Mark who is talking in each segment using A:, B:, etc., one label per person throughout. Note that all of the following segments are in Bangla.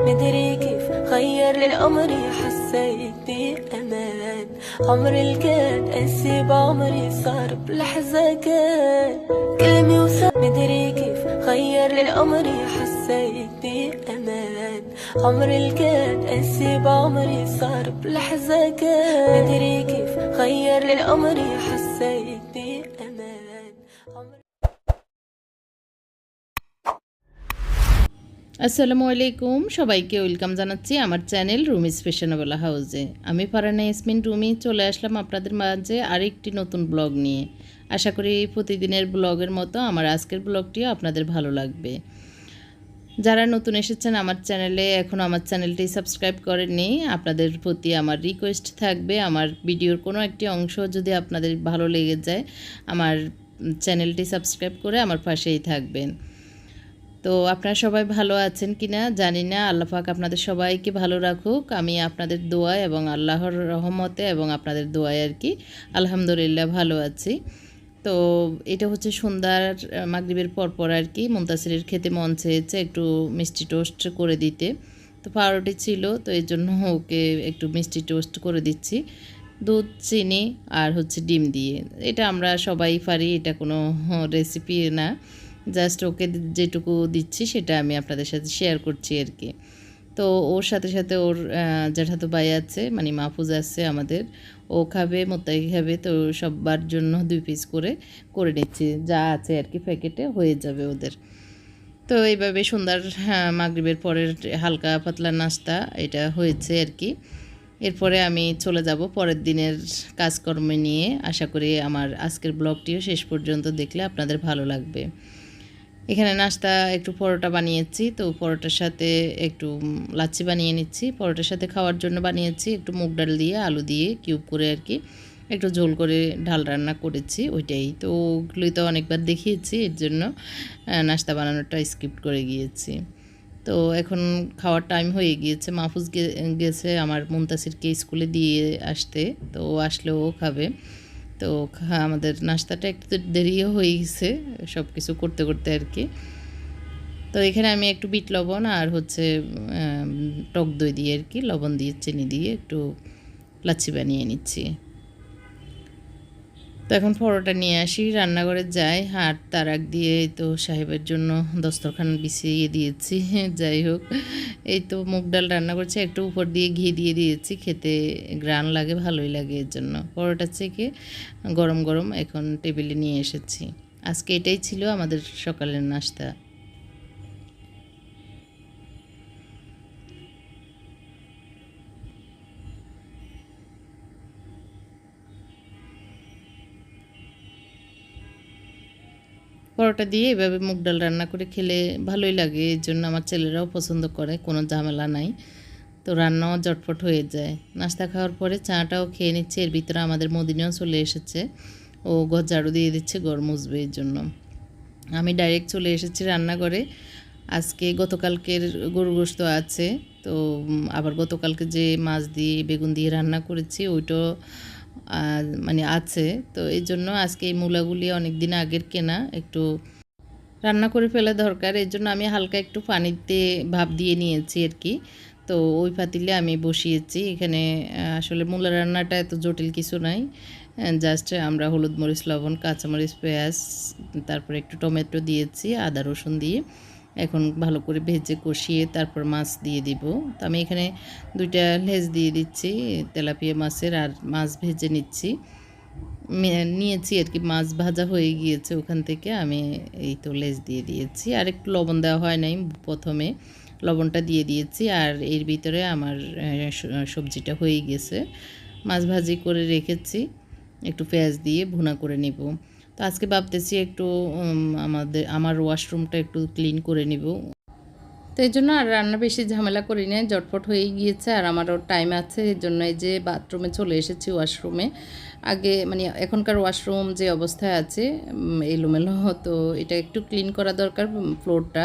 A: مدري كيف غير لي الأمر حسيت بأمان. عمري الكاد أسيب عمري صار بلحظة كان كلمة وصار مدري كيف غير لي الأمر حسيت بأمان. عمري الكاد أسيب عمري صار بلحظة كان. مدري كيف غير لي الأمر حسيت بأمان
B: আসসালামু আলাইকুম। সবাইকে ওয়েলকাম জানাচ্ছি আমার চ্যানেল রুমি ফ্যাশনেবল হাউজে আমি ফারানা ইয়াসমিন, রুমি, চলে আসলাম আপনাদের মাঝে আরেকটি নতুন ব্লগ নিয়ে। আশা করি প্রতিদিনের ব্লগের মতো আমার আজকের ব্লগটিও আপনাদের ভালো লাগবে। যারা নতুন এসেছেন আমার চ্যানেলে, এখন আমার চ্যানেলটি সাবস্ক্রাইব করেননি, আপনাদের প্রতি আমার রিকোয়েস্ট থাকবে, আমার ভিডিওর কোনো একটি অংশ যদি আপনাদের ভালো লেগে যায়, আমার চ্যানেলটি সাবস্ক্রাইব করে আমার পাশেই থাকবেন। তো আপনারা সবাই ভালো আছেন কি না জানি না। আল্লাহ পাক আপনাদের সবাইকে ভালো রাখুক। আমি আপনাদের দোয়া এবং আল্লাহর রহমতে এবং আপনাদের দোয়ায় আর কি আলহামদুলিল্লাহ ভালো আছি। তো এটা হচ্ছে সন্ধ্যার মাগরিবের পরপর আর কি মুন্তাসিরের খেতে মন চেয়েছে একটু মিষ্টি টোস্ট করে দিতে। তো পাউরুটি ছিল, তো এই জন্য ওকে একটু মিষ্টি টোস্ট করে দিচ্ছি। দুধ, চিনি আর হচ্ছে ডিম দিয়ে। এটা আমরা সবাই পারি, এটা কোনো রেসিপি না। জাস্ট ওকে যেটুকু দিচ্ছি সেটা আমি আপনাদের সাথে শেয়ার করছি আর কি। তো ওর সাথে সাথে ওর জ্যাঠাতো ভাই আছে মানে মাহফুজ আছে আমাদের। ও খাবে মোত্তাকি খাবে তো সবার জন্য দুই পিস করে করে নিচ্ছি। যা আছে আর কি প্যাকেটে হয়ে যাবে ওদের। তো এইভাবে সন্ধ্যার হ্যাঁ, মাগরিবের পরের হালকা পাতলা নাস্তা এটা হয়েছে আর কি। এরপরে আমি চলে যাব পরের দিনের কাজকর্ম নিয়ে। আশা করি আমার আজকের ব্লগটিও শেষ পর্যন্ত দেখলে আপনাদের ভালো লাগবে। এখানে নাস্তা, একটু পরোটা বানিয়েছি, তো পরোটার সাথে একটু লাচ্ছি বানিয়ে নিচ্ছি। পরোটার সাথে খাওয়ার জন্য বানিয়েছি একটু মুগ ডাল দিয়ে, আলু দিয়ে কিউব করে আর কি। একটু ঝোল করে ডাল রান্না করেছি, ওইটাই। তো ওগুলোই তো অনেকবার দেখিয়েছি, এর জন্য নাস্তা বানানোটা স্কিপ করে গিয়েছি। তো এখন খাওয়ার টাইম হয়ে গিয়েছে। মাহফুজ গেছে আমার মুমতাসিরকে স্কুলে দিয়ে আসতে, তো ও আসলে ও খাবে। তো খা- আমাদের নাস্তাটা একটু দেরিও হয়ে গেছে সব কিছু করতে করতে আর কি। তো এখানে আমি একটু বিট লবণ আর হচ্ছে টক দই দিয়ে আর কি, লবণ দিয়ে, চিনি দিয়ে একটু লাচ্ছি বানিয়ে নিচ্ছি। তো এখন পরোটা নিয়ে আসি, রান্নাঘরে যাই হাট তার আগ দিয়ে তো সাহেবের জন্য দস্তরখান বিছিয়ে দিয়েছি, যাই হোক। এই তো মুগ ডাল রান্না করছি, একটু উপর দিয়ে ঘি দিয়ে দিয়েছি, খেতে গ্রান লাগে, ভালোই লাগে এর জন্য। পরোটা থেকে গরম গরম এখন টেবিলে নিয়ে এসেছি। আজকে এটাই ছিল আমাদের সকালের নাস্তা। পরোটা দিয়ে এভাবে মুগ ডাল রান্না করে খেলে ভালোই লাগে। এর জন্য আমার ছেলেরাও পছন্দ করে, কোনো ঝামেলা নাই। তো রান্নাও জটপট হয়ে যায়। নাস্তা খাওয়ার পরে চাটাও খেয়ে নিচ্ছে। এর ভিতরে আমাদের মদিনাও চলে এসেছে। ও ঘর ঝাড়ু দিয়ে দিচ্ছে, ঘর মুছবে এর জন্য। আমি ডাইরেক্ট চলে এসেছি রান্নাঘরে। আজকে গতকালকের গরু গোস্ত আছে। তো আবার গতকালকে যে মাছ দিয়ে, বেগুন দিয়ে রান্না করেছি, ওইটাও মানে আছে। তো এই জন্য আজকে এই মূলাগুলি অনেক দিন আগের কেনা, একটু রান্না করে ফেলা দরকার। এর জন্য আমি হালকা একটু পানিতে ভাপ দিয়ে নিয়েছি আর কি। তো ওই পাতিলে আমি বসিয়েছি। এখানে আসলে মূলা রান্নাটা এত জটিল কিছু নাই। জাস্ট আমরা হলুদ মরিচ, লবণ, কাঁচামরিচ, পেঁয়াজ, তারপরে একটু টমেটো দিয়েছি, আদা, রসুন দিয়ে। এখন ভালো করে ভেজে কষিয়ে তারপর মাছ দিয়ে দিব। তো আমি এখানে দুইটা লেজ দিয়ে দিচ্ছি, তেলাপিয়া মাছের আর মাছ ভেজে নিচ্ছি। নিয়েছি আর কি, মাছ ভাজা হয়ে গিয়েছে ওখান থেকে, আমি এই তো লেজ দিয়ে দিয়েছি। আর একটু লবণ দেওয়া হয় নাই প্রথমে, লবণটা দিয়ে দিয়েছি আর এর ভিতরে আমার সবজিটা হয়ে গেছে। মাছ ভাজি করে রেখেছি, একটু পেঁয়াজ দিয়ে ভুনা করে নেব। তো আজকে ভাবতেছি একটু আমাদের, আমার ওয়াশরুমটা একটু ক্লিন করে নিব। তো এই জন্য আর রান্না বেশি ঝামেলা করি না জটপট হয়ে গিয়েছে আর আমারও টাইম আছে এর জন্য এই যে বাথরুমে চলে এসেছি ওয়াশরুমে আগে মানে এখনকার ওয়াশরুম যে অবস্থায় আছে এলোমেলো, তো এটা একটু ক্লিন করা দরকার ফ্লোরটা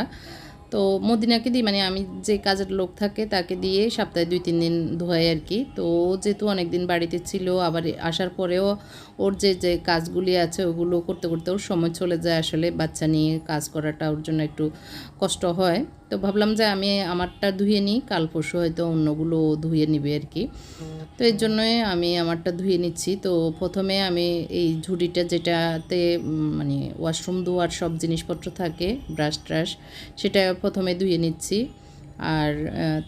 B: তো মদিনাকে দিই মানে আমি যে কাজের লোক থাকে তাকে দিয়ে সপ্তাহে দুই, তিন দিন ধোয়াই আর কি। তো ও যেহেতু অনেক দিন বাড়িতে ছিল, আবার আসার পরেও ওর যে যে কাজগুলি আছে ওগুলো করতে করতে ওর সময় চলে যায় আসলে। বাচ্চা নিয়ে কাজ করাটা ওর জন্য একটু কষ্ট হয়। তো ভাবলাম যে আমি আমারটা ধুয়ে নিই, কাল পরশু হয়তো অন্যগুলো ধুয়ে নিবে আর কি। তো এর জন্যই আমি আমারটা ধুয়ে নিচ্ছি। তো প্রথমে আমি এই ঝুড়িটা যেটাতে মানে ওয়াশরুম ধোয়ার সব জিনিসপত্র থাকে, ব্রাশ ট্রাশ, সেটা প্রথমে ধুয়ে নিচ্ছি। আর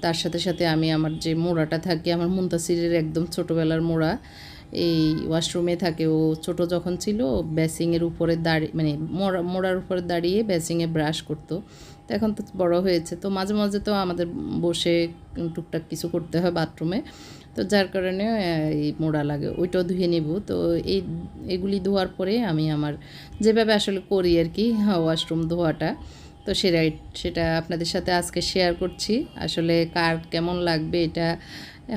B: তার সাথে সাথে আমি আমার যে মোড়াটা থাকে, আমার মুন্তাসিরের একদম ছোটোবেলার মোড়া, এই ওয়াশরুমে থাকে। ও ছোট যখন ছিল বেসিংয়ের উপরে দাঁড়িয়ে মানে মোড়া, মোড়ার উপরে দাঁড়িয়ে বেসিংয়ে ব্রাশ করতো। তো এখন তো বড় হয়েছে। তো মাঝে মাঝে তো আমাদের বসে টুকটাক কিছু করতে হয় বাথরুমে। তো যার কারণে এই মোড়া লাগে। ওইটাও ধুয়ে নিব। তো এই, এগুলি ধোয়ার পরে আমি আমার যেভাবে আসলে করি আর কি ওয়াশরুম ধোয়াটা, তো সেটা সেটা আপনাদের সাথে আজকে শেয়ার করছি। আসলে কার কেমন লাগবে এটা,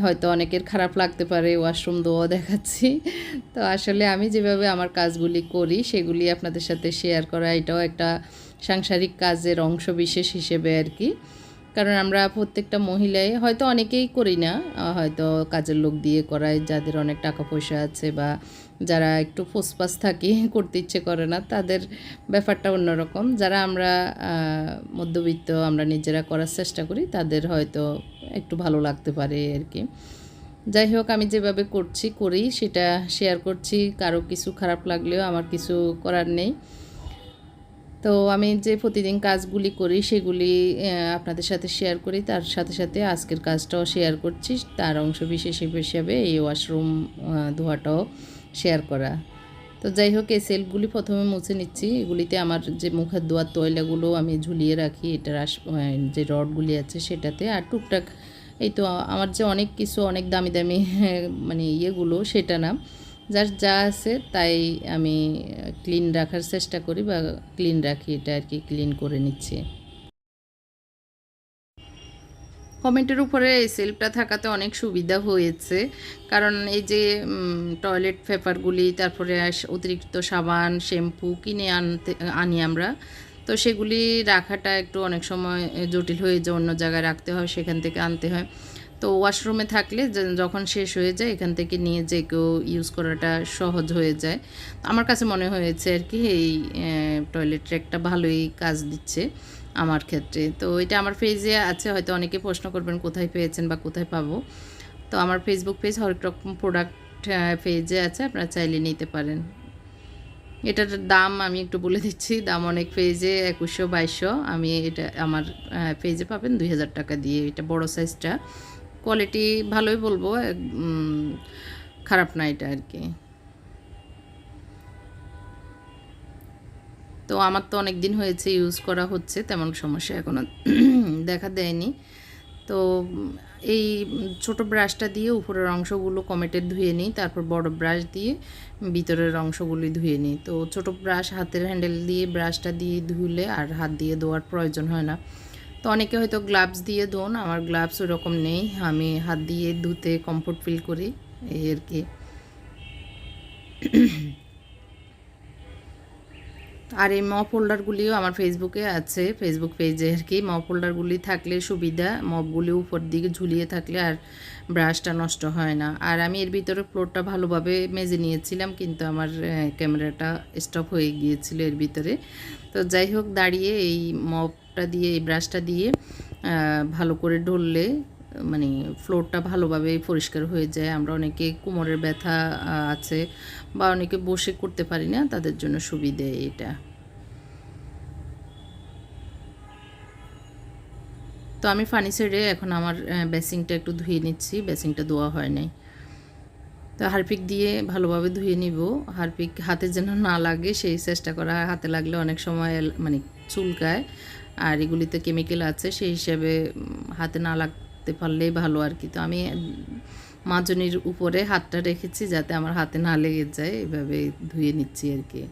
B: হয়তো অনেকের খারাপ লাগতে পারে, ওয়াশরুম ধোয়া দেখাচ্ছি। তো আসলে আমি যেভাবে আমার কাজগুলি করি, সেগুলি আপনাদের সাথে শেয়ার করা, এটাও একটা সাংসারিক কাজের অংশ বিশেষ হিসেবে আর কি। কারণ আমরা প্রত্যেকটা মহিলাই হয়তো অনেকেই করি না, হয়তো কাজের লোক দিয়ে করায় যাদের অনেক টাকা পয়সা আছে বা যারা একটু ফোসপাস থাকি, করতে ইচ্ছে করে না, তাদের ব্যাপারটা অন্যরকম। যারা আমরা মধ্যবিত্ত, আমরা নিজেরা করার চেষ্টা করি, তাদের হয়তো একটু ভালো লাগতে পারে আর কি। যাই হোক, আমি যেভাবে করছি, করি, সেটা শেয়ার করছি। কারও কিছু খারাপ লাগলেও আমার কিছু করার নেই। তো আমি যে প্রতিদিন কাজগুলি করি সেগুলি আপনাদের সাথে শেয়ার করি। তার সাথে সাথে আজকের কাজটাও শেয়ার করছি। তার অংশ বিশেষ হিসেবে এই ওয়াশরুম ধোয়াটাও শেয়ার করা। তো যাই হোক এই সেলগুলি প্রথমে মুছে নিচ্ছি। এগুলিতে আমার যে মুখের ধোয়ার তয়লাগুলো আমি ঝুলিয়ে রাখি। এটার আহ, যে রডগুলি আছে সেটাতে। আর টুকটাক এই তো আমার যে অনেক কিছু অনেক দামি দামি মানে ইয়েগুলো সেটা না। যার যা আছে তাই আমি ক্লিন রাখার চেষ্টা করি বা ক্লিন রাখি, এটা আর কি ক্লিন করে নিচ্ছি। কমেন্টের উপরে এই সেলফটা থাকাতে অনেক সুবিধা হয়েছে। কারণ এই যে টয়লেট পেপারগুলি তারপরে অতিরিক্ত সাবান শ্যাম্পু কিনে আনতে, আনি আমরা। তো সেগুলি রাখাটা একটু অনেক সময় জটিল হয়ে যায়, অন্য জায়গায় রাখতে হয়, সেখান থেকে আনতে হয়। তো ওয়াশরুমে থাকলে যখন শেষ হয়ে যায়, এখান থেকে নিয়ে যে কেউ ইউজ করাটা সহজ হয়ে যায়। আমার কাছে মনে হয়েছে আর কি, এই টয়লেট ট্র্যাকটা ভালোই কাজ দিচ্ছে আমার ক্ষেত্রে। তো এটা আমার পেজে আছে, হয়তো অনেকে প্রশ্ন করবেন কোথায় পেয়েছেন বা কোথায় পাবো। তো আমার ফেসবুক পেজ হরেক রকম প্রোডাক্ট পেজে আছে, আপনারা চাইলে নিতে পারেন। এটার দাম আমি একটু বলে দিচ্ছি, দাম অনেক পেজে একুশশো বাইশশো। আমি এটা, আমার পেজে পাবেন দুই হাজার টাকা দিয়ে। এটা বড় সাইজটা কোয়ালিটি ভালোই বলব খারাপ না এটা আর কি। তো আমার তো অনেক দিন হয়েছে ইউজ করা হচ্ছে, তেমন সমস্যা এখনও দেখা দেয়নি। তো এই ছোট ব্রাশটা দিয়ে উপরের অংশগুলো কমেটের ধুয়ে নিই, তারপর বড় ব্রাশ দিয়ে ভিতরের অংশগুলি ধুয়ে নিই। তো ছোট ব্রাশ হাতের হ্যান্ডেল দিয়ে ব্রাশটা দিয়ে ধুলে আর হাত দিয়ে ধোয়ার প্রয়োজন হয় না। অনেকে হয়তো গ্লাভস দিয়ে ধোন আমার গ্লাভস ওরকম নেই। আমি হাত দিয়ে ধুতে কমফোর্ট ফিল করি, এই আর কি। আর এই মপ হোল্ডারগুলিও আমার ফেসবুকে আছে ফেসবুক পেজে আর কি। মপ হোল্ডারগুলি থাকলে সুবিধা মপগুলি উপর দিকে ঝুলিয়ে থাকলে আর ব্রাশটা নষ্ট হয় না। আর আমি এর ভিতরে ফ্লোরটা ভালোভাবে মেজে নিয়েছিলাম, কিন্তু আমার ক্যামেরাটা স্টপ হয়ে গিয়েছিল এর ভিতরে। তো যাই হোক, দাঁড়িয়ে এই মপটা দিয়ে, এই ব্রাশটা দিয়ে ভালো করে ঢললে মানে ফ্লোরটা ভালোভাবে পরিষ্কার হয়ে যায়। আমরা অনেকে কোমরের ব্যথা আছে বা অনেকে বসে করতে পারি না, তাদের জন্য সুবিধে এটা। তো আমি ফানি সাইডে এখন আমার বেসিংটা একটু ধুয়ে নিচ্ছি। বেসিংটা ধোয়া হয় নাই। তো হারপিক দিয়ে ভালোভাবে ধুয়ে নিব। হারপিক হাতে যেন না লাগে, সেই চেষ্টা করা। হাতে লাগলে অনেক সময় মানে চুলকায়। আর এগুলিতে কেমিক্যাল আছে, সেই হিসাবে হাতে না লাগতে পারলেই ভালো আর কি। তো আমি মাজনির উপরে হাতটা রেখেছি যাতে আমার হাতে না লেগে যায়। এভাবে ধুয়ে নিচ্ছি আর কি।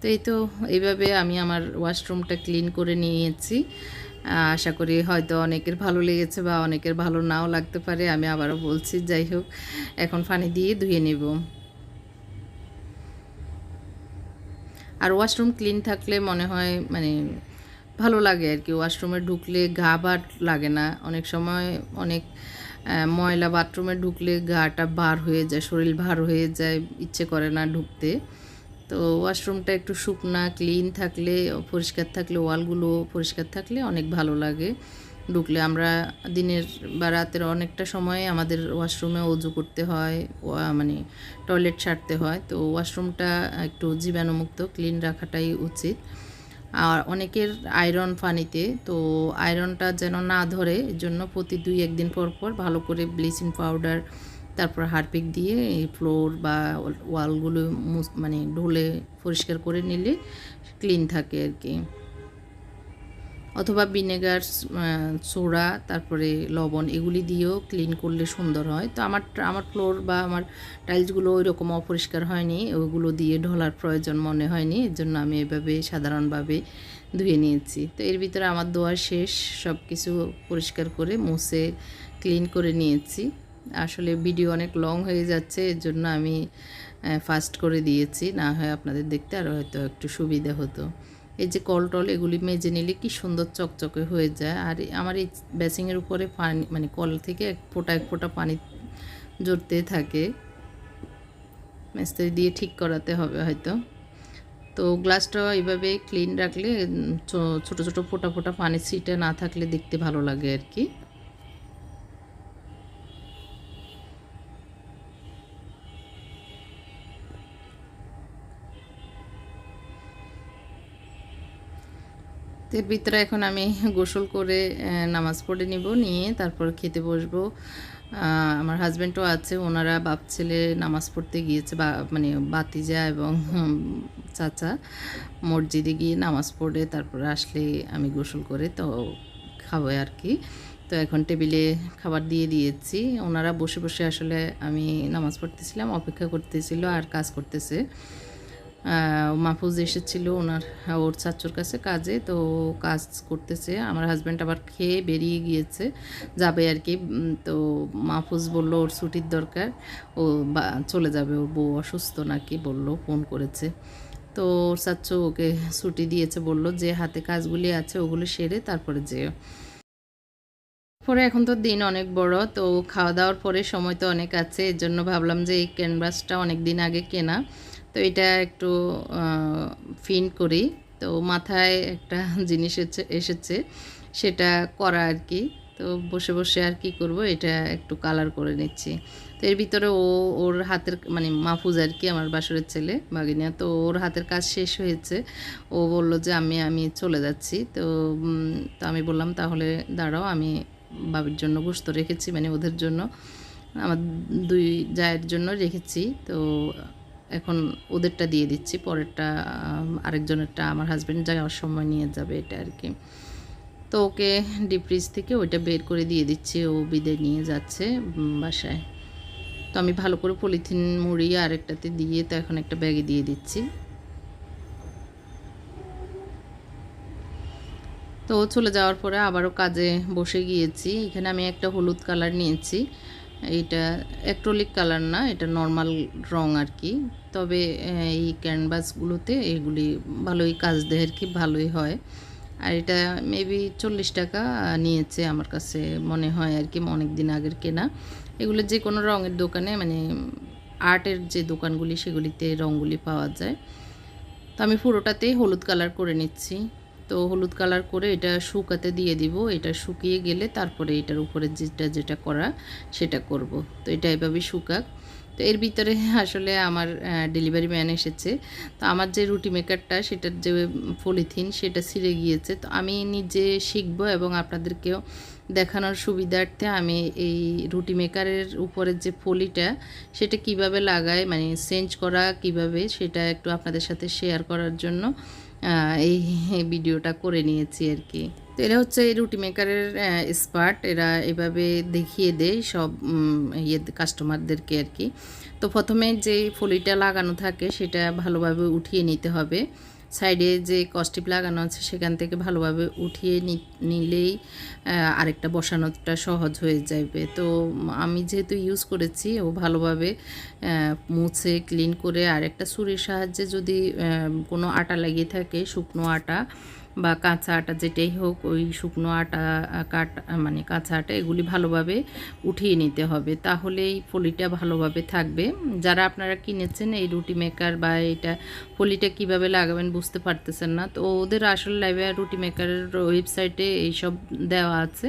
B: তো এই তো এইভাবে আমি আমার ওয়াশরুমটা ক্লিন করে নিয়েছি। আশা করি হয়তো অনেকের ভালো লেগেছে বা অনেকের ভালো নাও লাগতে পারে, আমি আবারও বলছি, যাই হোক, এখন পানি দিয়ে ধুয়ে নেব। আর ওয়াশরুম ক্লিন থাকলে মনে হয় মানে ভালো লাগে আর কি ওয়াশরুমে ঢুকলে গা ভার লাগে না। অনেক সময় অনেক ময়লা বাথরুমে ঢুকলে গাটা বার হয়ে যায়, শরীর ভার হয়ে যায়, ইচ্ছে করে না ঢুকতে। তো ওয়াশরুমটা একটু শুকনা, ক্লিন থাকলে, পরিষ্কার থাকলে, ওয়ালগুলো পরিষ্কার থাকলে অনেক ভালো লাগে। ঢুকলে আমরা দিনের বা রাতের অনেকটা সময় আমাদের ওয়াশরুমে অজু করতে হয় মানে টয়লেট সারতে হয়। তো ওয়াশরুমটা একটু জীবাণুমুক্ত, ক্লিন রাখাটাই উচিত। আর অনেকের আয়রন পানিতে, তো আয়রনটা যেন না ধরে জন্য প্রতি দুই একদিন পর পর ভালো করে ব্লিচিং পাউডার তারপর হারপিক দিয়ে এই ফ্লোর বা ওয়ালগুলো মানে ঢোলে পরিষ্কার করে নিলে ক্লিন থাকে আর কি। অথবা ভিনেগার সোডা, তারপরে লবণ এগুলি দিয়েও ক্লিন করলে সুন্দর হয়। তো আমার আমার ফ্লোর বা আমার টাইলসগুলো ওই রকম অপরিষ্কার হয়নি, ওগুলো দিয়ে ঢোলার প্রয়োজন মনে হয়নি, এর জন্য আমি এভাবে সাধারণভাবে ধুয়ে নিয়েছি। তো এর ভিতরে আমার দোয়া শেষ সব কিছু পরিষ্কার করে মুছে, ক্লিন করে নিয়েছি। আসলে ভিডিও অনেক লং হয়ে যাচ্ছে, এর জন্য আমি ফাস্ট করে দিয়েছি। না হয় আপনাদের দেখতে আরও হয়তো একটু সুবিধা হতো। এই যে কল টল, এগুলি মেজে নিলে কি সুন্দর চকচকে হয়ে যায়। আর আমার এই বেসিংয়ের উপরে পানি মানে কল থেকে এক ফোঁটা এক ফোঁটা পানি জড়তে থাকে। মিস্ত্রি দিয়ে ঠিক করাতে হবে হয়তো। তো গ্লাসটা এইভাবে ক্লিন রাখলে ছোট ছোট, ফোঁটা ফোঁটা পানির সিটে না থাকলে দেখতে ভালো লাগে আর কি। তো ভিতরে এখন আমি গোসল করে নামাজ পড়ে নিব, নিয়ে তারপর খেতে বসবো। আমার হাজব্যান্ডও আছে, ওনারা বাপ ছেলে নামাজ পড়তে গিয়েছে, বা মানে বাতিজা এবং চাচা মসজিদে গিয়ে নামাজ পড়ে, তারপরে আসলে আমি গোসল করে তো খাব আর কি। তো এখন টেবিলে খাবার দিয়ে দিয়েছি। ওনারা বসে বসে আসলে আমি নামাজ পড়তেছিলাম, অপেক্ষা করতেছিল আর কাজ করতেছে। মাহফুজ এসেছিল ওনার, ওর চাচুর কাছে কাজে, তো কাজ করতেছে। আমার হাজব্যান্ড আবার খেয়ে বেরিয়ে গিয়েছে, যাবে আর কি। তো মাহফুজ বলল, ওর ছুটির দরকার। ও চলে যাবে, ওর বউ অসুস্থ নাকি বলল, ফোন করেছে। তো ওর চাচু ওকে ছুটি দিয়েছে, বলল যে, হাতে কাজগুলি আছে, ওগুলো সেরে তারপরে যেও। পরে এখন তো দিন অনেক বড়, তো খাওয়া দাওয়ার পরে সময় তো অনেক আছে। এর জন্য ভাবলাম যে, এই ক্যানভাসটা অনেক দিন আগে কেনা। তো এটা একটু ফিন করি। তো মাথায় একটা জিনিস এসে- এসেছে, সেটা করা আর কি। তো বসে বসে আর কি করব, এটা একটু কালার করে নিচ্ছি। তো এর ভিতরে ও, ওর হাতের মানে মাহফুজ আর কি, আমার বাসরের ছেলে বাগিনিয়া তো ওর হাতের কাজ শেষ হয়েছে। ও বলল যে, আমি আমি চলে যাচ্ছি। তো তো আমি বললাম, তাহলে দাঁড়াও, আমি বাবির জন্য গোস্ত রেখেছি মানে ওদের জন্য। আমার দুই জায়ের জন্য রেখেছি। তো এখন ওদেরটা দিয়ে দিচ্ছি, পরেরটা আরেকজনেরটা আমার হাজব্যান্ড যাওয়ার সময় নিয়ে যাবে এটা আর কি। তো ওকে ডিপ ফ্রিজ থেকে ওইটা বের করে দিয়ে দিচ্ছি, ও বিদে নিয়ে যাচ্ছে বাসায়। তো আমি ভালো করে পলিথিন মুড়িয়ে আরেকটাতে দিয়ে তো এখন একটা ব্যাগে দিয়ে দিচ্ছি। তো চলে যাওয়ার পরে আবারও কাজে বসে গিয়েছি। এখানে আমি একটা হলুদ কালার নিয়েছি। এইটা অ্যাক্রোলিক কালার না, এটা নর্মাল রং আর কি। তবে এই ক্যানভাসগুলোতে এগুলি ভালোই কাজ দেয় আর কি, ভালোই হয়। আর এটা মেবি চল্লিশ টাকা নিয়েছে আমার কাছে মনে হয় আর কি অনেক দিন আগের কেনা। এগুলো যে কোনো রঙের দোকানে মানে আর্টের যে দোকানগুলি, সেগুলিতে রঙগুলি পাওয়া যায়। তো আমি পুরোটাতেই হলুদ কালার করে নিচ্ছি। তো হলুদ কালার করে এটা শুকাতে দিয়ে দিব। এটা শুকিয়ে গেলে তারপরে এটার উপরে যেটা যেটা করা সেটা করব। তো এটা এভাবে শুকাক। তো এর ভিতরে আসলে আমার ডেলিভারি ম্যান এসেছে। তো আমার যে রুটি মেকারটা সেটার যে পলিথিন সেটা ছিঁড়ে গিয়েছে। তো আমি নিজে শিখব এবং আপনাদেরকেও দেখানোর সুবিধার্থে আমি এই রুটি মেকারের উপরের যে ফলিটা সেটা কীভাবে লাগায় মানে চেঞ্জ করা কীভাবে, সেটা একটু আপনাদের সাথে শেয়ার করার জন্য এই ভিডিওটা করে নিয়েছি আর কি। তো এরা হচ্ছে এই রুটি মেকারের স্পার্ট এরা এভাবে দেখিয়ে দেয় সব ইয়ে কাস্টমারদেরকে আর কি। তো প্রথমে যে ফলিটা লাগানো থাকে সেটা ভালোভাবে উঠিয়ে নিতে হবে। সাইডে যে কস্টিপ লাগানো আছে সেখান থেকে ভালোভাবে উঠিয়ে নিলেই আরেকটা বসানোটা সহজ হয়ে যাবে। তো আমি যেহেতু ইউজ করেছি, ও ভালোভাবে মুছে ক্লিন করে, আরেকটা সুরের ছুরির সাহায্যে যদি কোনো আটা লাগিয়ে থাকে, শুকনো আটা বা কাঁচা আটা যেটাই হোক, ওই শুকনো আটা, কাট মানে কাঁচা আটা এগুলি ভালোভাবে উঠিয়ে নিতে হবে। তাহলেই ফলিটা ভালোভাবে থাকবে। যারা আপনারা কিনেছেন এই রুটি মেকার বা এটা ফলিটা কীভাবে লাগাবেন বুঝতে পারতেছেন না। তো ওদের আসল লাইভে রুটি মেকারের ওয়েবসাইটে এইসব দেওয়া আছে।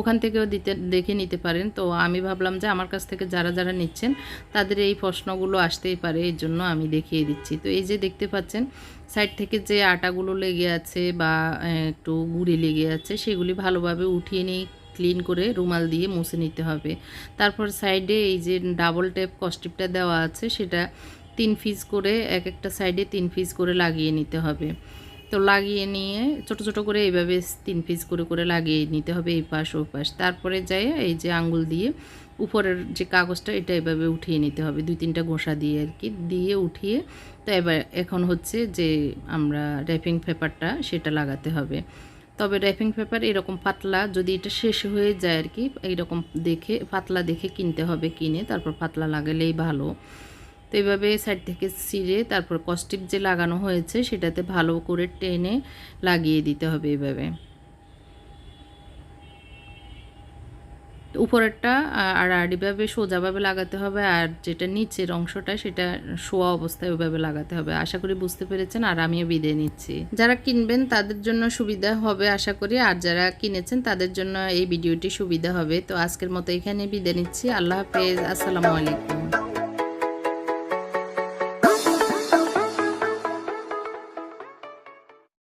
B: ওখান থেকেও দিতে, দেখে নিতে পারেন। তো আমি ভাবলাম যে আমার কাছ থেকে যারা যারা নিচ্ছেন, তাদের এই প্রশ্নগুলো আসতেই পারে এই জন্য আমি দেখিয়ে দিচ্ছি। তো এই যে দেখতে পাচ্ছেন সাইড থেকে যে আটাগুলো লেগে আছে বা একটু গুঁড়ি লেগে আছে, সেগুলি ভালোভাবে উঠিয়ে নিয়ে ক্লিন করে রুমাল দিয়ে মুছে নিতে হবে। তারপর সাইডে এই যে ডাবল টেপ কস্টিপটা দেওয়া আছে, সেটা তিন পিস করে, এক একটা সাইডে তিন পিস করে লাগিয়ে নিতে হবে। তো লাগিয়ে নিয়ে, ছোট ছোট করে এইভাবে তিন পিস করে করে লাগিয়ে নিতে হবে এই পাশ, ও পাশ। তারপরে যাই এই যে আঙ্গুল দিয়ে উপরের যে কাগজটা, এটা এভাবে উঠিয়ে নিতে হবে। দুই তিনটা ঘষা দিয়ে আর কি, দিয়ে উঠিয়ে, তো এবার এখন হচ্ছে যে আমরা র্যাপিং পেপারটা সেটা লাগাতে হবে। তবে র্যাপিং পেপার এরকম পাতলা, যদি এটা শেষ হয়ে যায় আর কি, এইরকম দেখে, পাতলা দেখে কিনতে হবে, কিনে তারপর পাতলা লাগালেই ভালো। তো এইভাবে সাইড থেকে ছিঁড়ে তারপর কস্টিপ যে লাগানো হয়েছে, সেটাতে ভালো করে টেনে লাগিয়ে দিতে হবে এইভাবে উপরেরটা আর আড়িভাবে সোজাভাবে লাগাতে হবে, আর যেটা নিচের অংশটা সেটা শোয়া অবস্থায় ওভাবে লাগাতে হবে। আশা করি বুঝতে পেরেছেন, আর আমিও বিদায় নিচ্ছি। যারা কিনবেন তাদের জন্য সুবিধা হবে আশা করি, আর যারা কিনেছেন তাদের জন্য এই ভিডিওটি সুবিধা হবে। তো আজকের মতো এখানে বিদায় নিচ্ছি। আল্লাহ হাফেজ, আসসালামু আলাইকুম।